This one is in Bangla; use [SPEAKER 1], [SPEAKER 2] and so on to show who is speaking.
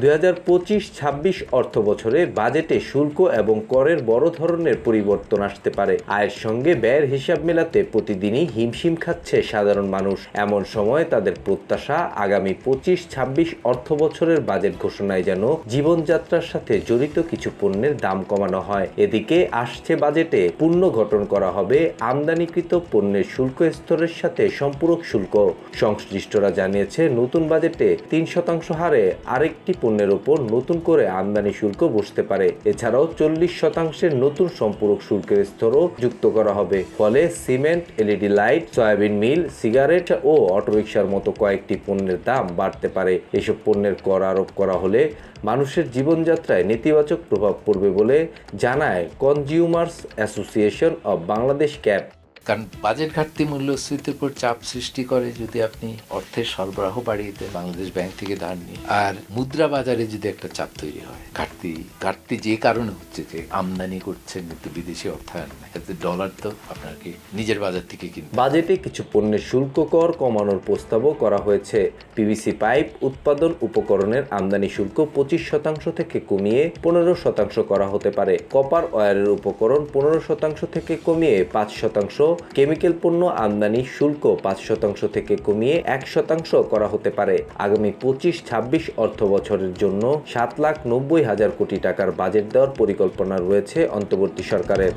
[SPEAKER 1] দুই হাজার অর্থ বছরে বাজেটে শুল্ক এবং করের বড় ধরনের পরিবর্তন আসতে পারে। আয়ের সঙ্গে ব্যয়ের হিসাব মেলাতে প্রতিদিনই হিমশিম খাচ্ছে সাধারণ মানুষ। এমন সময় তাদের প্রত্যাশা আগামী পঁচিশ ছাব্বিশ অর্থ বছরের বাজেট ঘোষণায় যেন জীবনযাত্রার সাথে জড়িত কিছু পণ্যের দাম কমানো হয়। এদিকে আসছে বাজেটে পূর্ণ গঠন করা হবে আমদানিকৃত পণ্যের শুল্ক স্তরের সাথে সম্পূরক শুল্ক। সংশ্লিষ্টরা জানিয়েছে, নতুন বাজেটে তিন শতাংশ হারে আরেকটি পণ্যের ওপর নতুন করে আমদানি শুল্ক বসতে পারে। এছাড়াও চল্লিশ শতাংশের নতুন সম্পূরক শুল্কের স্তরও যুক্ত করা হবে। ফলে cement, LED light, soybean meal, cigarette ও অটোরিকশার মতো কয়েকটি পণ্যের দাম বাড়তে পারে। এসব পণ্যের কর আরোপ করা হলে মানুষের জীবনযাত্রায় নেতিবাচক প্রভাব পড়বে বলে জানায় consumers association of Bangladesh CAB.
[SPEAKER 2] কারণ বাজেট ঘাটতি মূল্যস্ফীতির উপর চাপ সৃষ্টি করে যদি আপনি অর্থের সরবরাহ বাড়িয়ে দেন বাংলাদেশ ব্যাংক থেকে ধার নিয়ে। আর মুদ্রা বাজারে যদি একটা চাপ তৈরি হয়, ঘাটতি ঘাটতি যে কারণে হচ্ছে যে আমদানি করছেন কিন্তু বিদেশি অর্থায়ন এতে ডলার তো আপনাকে নিজের বাজার থেকে কিনতে
[SPEAKER 1] বাজেটে কিছু পণ্যের শুল্ক কর কমানোর প্রস্তাবও করা হয়েছে। পিভিসি পাইপ উৎপাদন উপকরণের আমদানি শুল্ক পঁচিশ শতাংশ থেকে কমিয়ে পনেরো শতাংশ করা হতে পারে। কপার ওয়ারের উপকরণ পনেরো শতাংশ থেকে কমিয়ে পাঁচ শতাংশ কেমিক্যাল পণ্য আমদানি শুল্ক পাঁচ শতাংশ থেকে কমিয়ে এক শতাংশ করা হতে পারে। আগামী পঁচিশ, ছাব্বিশ অর্থ বছরের জন্য সাত লাখ নব্বই হাজার কোটি টাকার বাজেট দেওয়ার পরিকল্পনা রয়েছে অন্তর্বর্তী সরকারের।